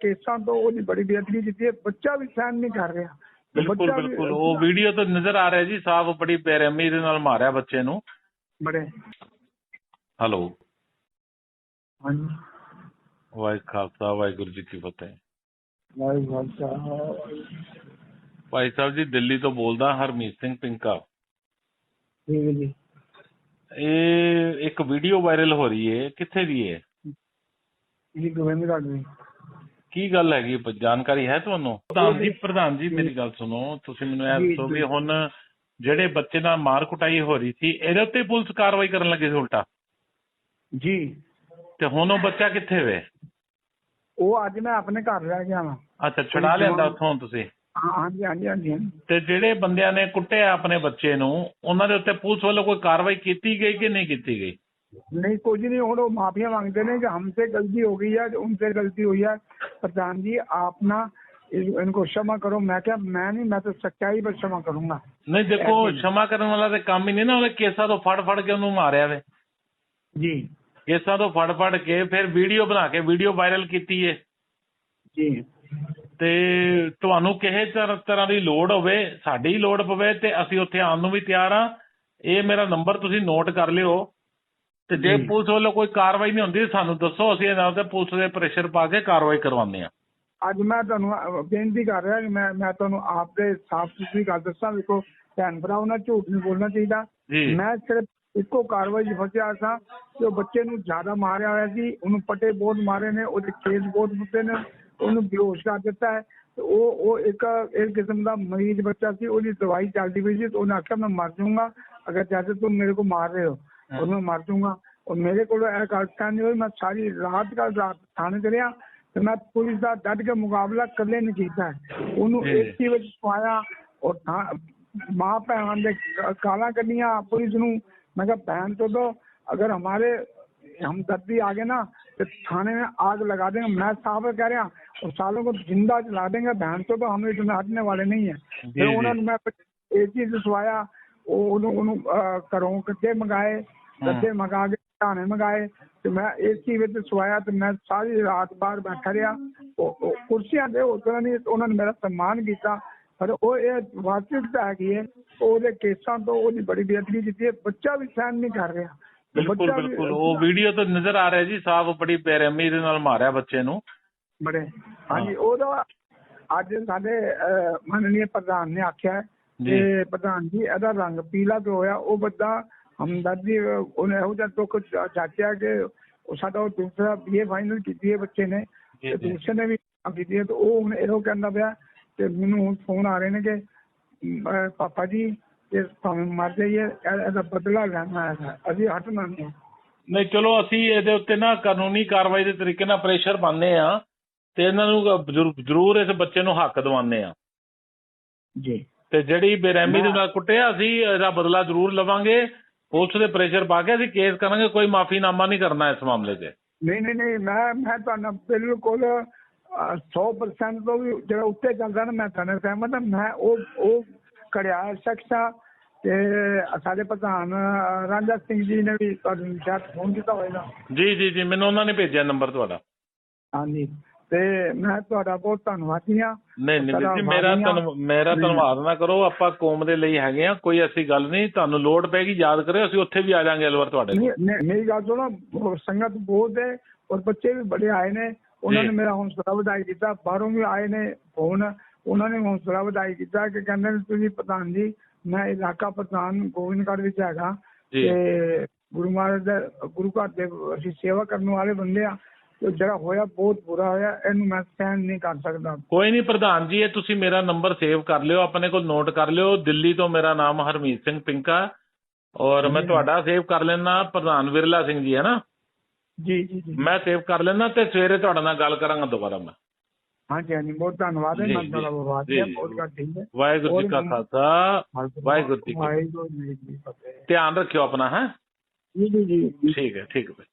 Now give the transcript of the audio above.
ਕੇਸਾਂ ਤੋਂ ਉਹਦੀ ਬੜੀ ਬੇਅਦਬੀ ਕੀਤੀ ਹੈ। ਬੱਚਾ ਵੀ ਸਹਿਣ ਨਹੀਂ ਕਰ ਰਿਹਾ। ਬਿਲਕੁਲ ਬੱਚਾ ਵੀ- ਬਿਲਕੁਲ। ਉਹ ਵੀਡੀਓ ਤੋਂ ਨਜ਼ਰ ਆ ਰਿਹਾ ਜੀ। ਸਾਫ਼ ਬੜੀ ਬੇਰਹਿਮੀ ਦੇ ਨਾਲ ਮਾਰਿਆ ਬੱਚੇ ਨੂੰ। ਬੜੇ। ਹਲੋ। ਹਾਂਜੀ। ਵਾਹਿਗੁਰੂ ਖਾਲਸਾ ਵਾਹਿਗੁਰੂ ਜੀ ਕੀ ਫਤਿਹ। ਵਾਹਿਗੁਰੂ ਸਾਹਿਬ ਭਾਈ ਸਾਹਿਬ ਜੀ ਦਿੱਲੀ ਤੋਂ ਬੋਲਦਾ ਹਰਮੀਤ ਸਿੰਘ ਪਿੰਕਾ। ਠੀਕ ਹੈ ਜੀ। ਇਹ ਇੱਕ ਵੀਡੀਓ ਵਾਇਰਲ ਹੋ ਰਹੀ ਹੈ। ਕਿੱਥੇ ਦੀ ਹੈ? ਜੀ ਗੋਬਿੰਦ ਘਾਟ ਜੀ ਕੀ ਗੱਲ ਹੈਗੀ? ਜਾਣਕਾਰੀ ਹੈ ਤੁਹਾਨੂੰ? ਪ੍ਰਧਾਨ ਜੀ ਪ੍ਰਧਾਨ ਜੀ ਮੇਰੀ ਗੱਲ ਸੁਣੋ। ਤੁਸੀਂ ਮੈਨੂੰ ਇਹ ਦੱਸੋ ਵੀ। ਹੁਣ ਜਿਹੜੇ ਬੱਚੇ ਨਾਲ ਮਾਰ ਕੁਟਾਈ ਹੋ ਰਹੀ ਸੀ ਇਹਦੇ ਉੱਤੇ ਪੁਲਿਸ ਕਾਰਵਾਈ ਕਰਨ ਲੱਗੀ ਸੀ ਉਲਟਾ? ਜੀ। ਤੇ ਹੁਣ ਉਹ ਬੱਚਾ ਕਿੱਥੇ ਵੇ? ਉਹ ਅੱਜ ਮੈਂ ਆਪਣੇ ਘਰ ਰਹਿ ਗਿਆ ਵਾਂ। ਅੱਛਾ ਛੁਡਾ ਲਿਆਂਦਾ ਉੱਥੋਂ ਤੁਸੀਂ? ਹਾਂਜੀ ਹਾਂਜੀ ਹਾਂਜੀ। ਤੇ ਜਿਹੜੇ ਬੰਦਿਆਂ ਨੇ ਕੁੱਟਿਆ ਆਪਣੇ ਬੱਚੇ ਨੂੰ ਉਹਨਾਂ ਦੇ ਉੱਤੇ ਪੁਲਿਸ ਵੱਲੋਂ ਕੋਈ ਕਾਰਵਾਈ ਕੀਤੀ ਗਈ ਕਿ ਨਹੀਂ ਕੀਤੀ ਗਈ? नहीं कुछ नहीं और वो माफिया मांगते हैं कि हमसे गलती हो गई है उनसे गलती हुई है प्रधान जी आप ना इन- इनको क्षमा करो मैं क्या मैं नहीं मैं तो सच्चाई पर क्षमा करूंगा ਨਹੀਂ ਦੇਖੋ ਐਸੇ- क्षमा ਕਰਨ ਵਾਲਾ ਤੇ ਕੰਮ ਹੀ ਨਹੀਂ ਨਾ ਉਹਦੇ ਕੇਸਾਂ ਤੋਂ ਫੜ ਫੜ ਕੇ ਉਹਨੂੰ ਮਾਰਿਆ ਵੇ जी ਕੇਸਾਂ ਤੋਂ ਫੜ ਫੜ ਕੇ ਫਿਰ ਵੀਡੀਓ ਬਣਾ ਕੇ ਵੀਡੀਓ ਵਾਇਰਲ ਕੀਤੀ ਏ जी ਤੇ ਤੁਹਾਨੂੰ ਕਿਸੇ ਤਰ- ਤਰ੍ਹਾਂ ਦੀ ਲੋੜ ਹੋਵੇ ਸਾਡੀ ਲੋੜ ਪਵੇ ਤੇ ਅਸੀਂ ਉੱਥੇ ਆਉਣ ਨੂੰ ਵੀ ਤਿਆਰ ਆ ਇਹ ਮੇਰਾ ਨੰਬਰ ਤੁਸੀਂ ਨੋਟ ਕਰ ਲਿਓ ਤੇ ਜੇ ਪੁਲਿਸ ਵੱਲੋਂ ਕੋਈ ਕਾਰਵਾਈ ਨਹੀਂ ਹੁੰਦੀ ਸਾਨੂੰ ਦੱਸੋ ਅਸੀਂ ਇਹਨਾਂ ਤੇ ਪੁਲਿਸ ਦੇ ਪ੍ਰੈਸ਼ਰ ਪਾ ਕੇ ਕਾਰਵਾਈ ਕਰਵਾਉਂਦੇ ਆ ਅੱਜ ਮੈਂ ਤੁਹਾਨੂੰ ਬੇਨਤੀ ਕਰ ਰਿਹਾ ਕਿ ਮੈਂ ਮੈਂ ਤੁਹਾਨੂੰ ਆਪ ਦੇ ਸਾਫ਼ ਸੁਥਰੀ ਗੱਲ ਦੱਸਾਂ ਵੇਖੋ ਭੈਣ ਭਰਾਓ ਨਾਲ ਝੂਠ ਨਹੀਂ ਬੋਲਣਾ ਚਾਹੀਦਾ। ਮੈਂ ਸਿਰਫ ਇੱਕੋ ਕਾਰਵਾਈ 'ਚ ਫਸਿਆ ਸਾਂ ਕਿ ਉਹ ਬੱਚੇ ਨੂੰ ਜ਼ਿਆਦਾ ਮਾਰਿਆ ਹੋਇਆ ਸੀ ਉਹਨੂੰ ਪੱਟੇ ਬਹੁਤ ਮਾਰੇ ਨੇ ਉਹਦੇ ਕੇਸ ਬਹੁਤ ਮੁੱਦੇ ਨੇ ਉਹਨੂੰ ਬੇਹੋਸ਼ ਕਰ ਦਿੱਤਾ ਹੈ। ਉਹ ਉਹ ਇੱਕ ਇੱਕ ਕਿਸਮ ਦਾ ਮਰੀਜ਼ ਬੱਚਾ ਸੀ ਉਹਦੀ ਦਵਾਈ ਚੱਲਦੀ ਪਈ ਸੀ ਤੇ ਉਹਨੇ ਆਖਿਆ ਮੈਂ ਮਰ ਜਾਊਂਗਾ ਅਗਰ ਜਦ ਤੂੰ ਮੇਰੇ ਕੋ ਮਾਰ ਰਹੇ ਹੋ। और मैं मर जाऊंगा और मेरे को ਇਹ ਗੱਲ ਨਹੀਂ ਹੋਈ ਮੈਂ ਸਾਰੀ ਰਾਤ ਕੱਲ ਰਾਤ ਥਾਣੇ ਚ ਰਿਹਾ ਤੇ ਮੈਂ ਪੁਲਿਸ ਦਾ ਡਟ ਕੇ ਮੁਕਾਬਲਾ ਇਕੱਲੇ ਨਹੀਂ ਕੀਤਾ ਹੈ। ਉਹਨੂੰ ਜੀ। ਇੱਕ ਹੀ ਵਿੱਚ ਪਾਇਆ ਔਰ ਥਾਂ- ਮਾਂ ਭੈਣਾਂ ਦੇ ਗ- ਗਾਲਾਂ ਕੱਢੀਆਂ ਪੁਲਿਸ ਨੂੰ मैं कहा बहन तो दो अगर हमारे हम दर्दी आ गए ना तो थाने में आग लगा देंगे मैं साहब कह रहा और सालों को जिंदा जला देंगे बहन तो, तो हम इतने हटने वाले नहीं है जी, फिर जी। उन्होंने मैं एक चीज दसवाया ਉਹ ਉਹਨੂੰ ਉਹਨੂੰ ਕੱਦੇ ਮੰਗਾ ਕੇ ਧਾਣੇ ਮੰਗਾਏ ਤੇ ਮੈਂ ਏਸੀ ਵਿੱਚ ਸਵਾਇਆ ਤੇ ਮੈਂ ਸਾਰੀ ਰਾਤ ਬਾਹਰ ਬੈਠਾ ਰਿਹਾ ਕੁਰਸੀਆਂ ਦੇ ਉਤਰਾਂ ਨਹੀਂ ਉਹਨਾਂ ਨੇ ਮੇਰਾ ਸਨਮਾਨ ਕੀਤਾ। ਪਰ ਉਹ ਇਹ ਵਾਸਤਵਿਕਤਾ ਹੈਗੀ ਹੈ ਉਹਦੇ ਕੇਸਾਂ ਤੋਂ ਉਹਦੀ ਬੜੀ ਬੇਅਦਬੀ ਕੀਤੀ ਹੈ। ਬੱਚਾ ਵੀ ਸਹਿਣ ਨਹੀਂ ਕਰ ਰਿਹਾ। ਬਿਲਕੁਲ ਬੱਚਾ ਉਹ ਵੀਡੀਓ ਤੋਂ ਨਜ਼ਰ ਆ ਰਿਹਾ ਜੀ ਸਾਫ਼ ਬੜੀ ਬੇਰਹਿਮੀ ਦੇ ਨਾਲ ਮਾਰਿਆ ਬੱਚੇ ਨੂੰ। ਬੜੇ। ਹਾਂਜੀ ਉਹਦਾ ਅੱਜ ਸਾਡੇ ਮਾਨਨੀय ਪ੍ਰਧਾਨ ਨੇ ਆਖਿਆ ਜੀ। ਕਿ ਪ੍ਰਧਾਨ ਜੀ ਇਹਦਾ ਰੰਗ ਪੀਲਾ ਕਿਉਂ ਹੋਇਆ ਉਹ ਬੰਦਾ ਹਮਦਰਦੀ ਉਹਨੇ ਇਹੋ ਜਿਹਾ ਦੁੱਖ ਚਾਚਿਆ ਕਿ ਉਹ ਸਾਡਾ ਉਹ ਦੂਸਰਾ ਬੀਏ ਫਾਈਨਲ ਕੀਤੀ ਹੈ ਬੱਚੇ ਨੇ ਤੇ। ਦੂਸਰੇ ਨੇ ਵੀ ਕੀਤੀ ਹੈ ਤੇ ਉਹ ਹੁਣ ਇਹੋ ਕਹਿੰਦਾ ਪਿਆ ਕਿ ਮੈਨੂੰ ਹੁਣ ਫੋਨ ਆ ਰਹੇ ਨੇ ਕਿ ਪਾਪਾ ਜੀ ਕਿ ਭਾਵੇਂ ਮਰ ਜਾਈਏ ਇਹ- ਇਹਦਾ ਬਦਲਾ ਲੈਣਾ ਹੈ ਅਸੀਂ ਹਟਣਾ ਨਹੀਂ ਨਹੀਂ ਚਲੋ ਅਸੀਂ ਇਹਦੇ ਉੱਤੇ ਨਾ ਕਾਨੂੰਨੀ ਕਾਰਵਾਈ ਦੇ ਤਰੀਕੇ ਨਾਲ ਪ੍ਰੈਸ਼ਰ ਪਾਉਂਦੇ ਆ ਤੇ ਇਹਨਾਂ ਨੂੰ ਜ਼ਰੂਰ- ਜ਼ਰੂਰ ਇਸ ਬੱਚੇ ਨੂੰ ਹੱਕ ਦਿਵਾਉਂਦੇ ਆ ਜੀ ਤੇ ਜਿਹੜੀ ਬੇਰਹਿਮੀ ਦੇ ਨਾਲ ਕੁੱਟਿਆ ਅਸੀਂ ਇਹਦਾ ਬਦਲਾ ਜ਼ਰੂਰ ਲਵਾਂਗੇ ਪੁਲਿਸ ਦੇ ਪ੍ਰੈਸ਼ਰ ਪਾ ਕੇ ਅਸੀਂ ਕੇਸ ਕਰਾਂਗੇ ਕੋਈ ਮਾਫੀਨਾਮਾ ਨਹੀਂ ਕਰਨਾ ਇਸ ਮਾਮਲੇ 'ਚ ਨਹੀਂ ਨਹੀਂ ਨਹੀਂ ਮੈਂ ਮੈਂ ਤੁਹਾਨੂੰ ਬਿਲਕੁਲ ਅਹ, 100% ਤੋਂ ਵੀ ਜਿਹੜਾ ਉੱਤੇ ਚੱਲਦਾ ਨਾ ਮੈਂ ਤੁਹਾਨੂੰ ਸਹਿਮਤ ਹਾਂ। ਮੈਂ ਉਹ ਉਹ ਕੜਿਆ ਸ਼ਖਸ ਤੇ ਸਾਡੇ ਪ੍ਰਧਾਨ ਰਾਂਝਾ ਸਿੰਘ ਜੀ ਨੇ ਵੀ ਤੁਹਾਨੂੰ ਸ਼ਾਇਦ ਫੋਨ ਕੀਤਾ ਹੋਵੇਗਾ। ਜੀ ਜੀ ਜੀ ਮੈਨੂੰ ਉਹਨਾਂ ਨੇ ਭੇਜਿਆ ਨੰਬਰ ਤੁਹਾਡਾ। ਹਾਂਜੀ। ਤੇ ਮੈਂ ਤੁਹਾਡਾ ਬਹੁਤ ਧੰਨਵਾਦੀ ਹਾਂ ਨਹੀਂ ਨਹੀਂ ਜੀ ਮੇਰਾ ਮੇਰਾ। ਧੰਨਵਾਦ ਨਾ ਕਰੋ ਆਪਾਂ ਕੌਮ ਦੇ ਲਈ ਹੈਗੇ ਆ ਕੋਈ ਐਸੀ ਗੱਲ ਨਹੀਂ ਤੁਹਾਨੂੰ ਲੋੜ ਪੈਗੀ ਯਾਦ ਕਰਿਓ ਅਸੀਂ ਉੱਥੇ ਵੀ ਆ ਜਾਾਂਗੇ ਅਲਵਰ ਤੁਹਾਡੇ ਕੋਲ ਮੇਰੀ ਗੱਲ ਸੁਣੋ ਸੰਗਤ ਬਹੁਤ ਹੈ ਔਰ ਬੱਚੇ ਵੀ ਬੜੇ ਆਏ ਨੇ ਉਹਨਾਂ। ਨੇ ਮੇਰਾ ਹੌਸਲਾ ਵਧਾਈ ਕੀਤਾ ਬਾਹਰੋਂ ਵੀ ਆਏ ਨੇ ਫੋਨ ਉਹਨਾਂ ਨੇ ਹੌਸਲਾ ਵਧਾਈ ਕੀਤਾ ਕਿ ਕਹਿੰਦੇ ਤੁਸੀਂ ਪ੍ਰਧਾਨ ਜੀ ਮੈਂ ਇਲਾਕਾ ਪ੍ਰਧਾਨ ਗੋਬਿੰਦਗੜ੍ਹ ਵਿੱਚ ਹੈਗਾ। ਤੇ ਗੁਰੂ ਮਹਾਰਾਜ ਦੇ ਗੁਰੂ ਘਰ ਦੇ ਅਸੀਂ ਸੇਵਾ ਕਰਨ ਵਾਲੇ ਬੰਦੇ ਆ ਤੇ ਜਿਹੜਾ ਹੋਇਆ ਬਹੁਤ ਬੁਰਾ ਹੋਇਆ ਇਹਨੂੰ ਮੈਂ ਸਹਿਣ ਨਹੀਂ ਕਰ ਸਕਦਾ। ਕੋਈ ਨਹੀਂ ਪ੍ਰਧਾਨ ਜੀ ਇਹ ਤੁਸੀਂ ਮੇਰਾ ਨੰਬਰ ਸੇਵ ਕਰ ਲਿਓ ਆਪਣੇ ਕੋਲ ਨੋਟ ਕਰ ਲਿਓ। ਦਿੱਲੀ ਤੋਂ ਮੇਰਾ ਨਾਮ ਹਰਮੀਤ ਸਿੰਘ ਪਿੰਕਾ ਔਰ ਮੈਂ। ਤੁਹਾਡਾ ਸੇਵ ਕਰ ਲੈਣਾ ਪ੍ਰਧਾਨ ਵਿਰਲਾ ਸਿੰਘ ਜੀ ਹੈ ਨਾ? ਜੀ ਜੀ ਜੀ। ਮੈਂ ਸੇਵ ਕਰ ਲੈਣਾ ਤੇ ਸਵੇਰੇ ਤੁਹਾਡੇ ਨਾਲ ਗੱਲ ਕਰਾਂਗਾ ਦੁਬਾਰਾ ਮੈਂ। ਹਾਂਜੀ ਹਾਂਜੀ ਬਹੁਤ ਧੰਨਵਾਦ ਹੈ। ਮੈਂ ਤੁਹਾਡਾ ਬਹੁਤ। ਬਹੁਤ ਠੀਕ ਹੈ। ਵਾਹਿਗੁਰੂ ਜੀ ਕਾ ਖਾਲਸਾ। ਵਾਹਿਗੁਰੂ ਜੀ ਕੀ ਫਤਿਹ। ਧਿਆਨ ਰੱਖਿਓ ਆਪਣਾ ਹੈ? ਜੀ ਜੀ ਜੀ। ਠੀਕ ਹੈ ਠੀਕ ਹੈ।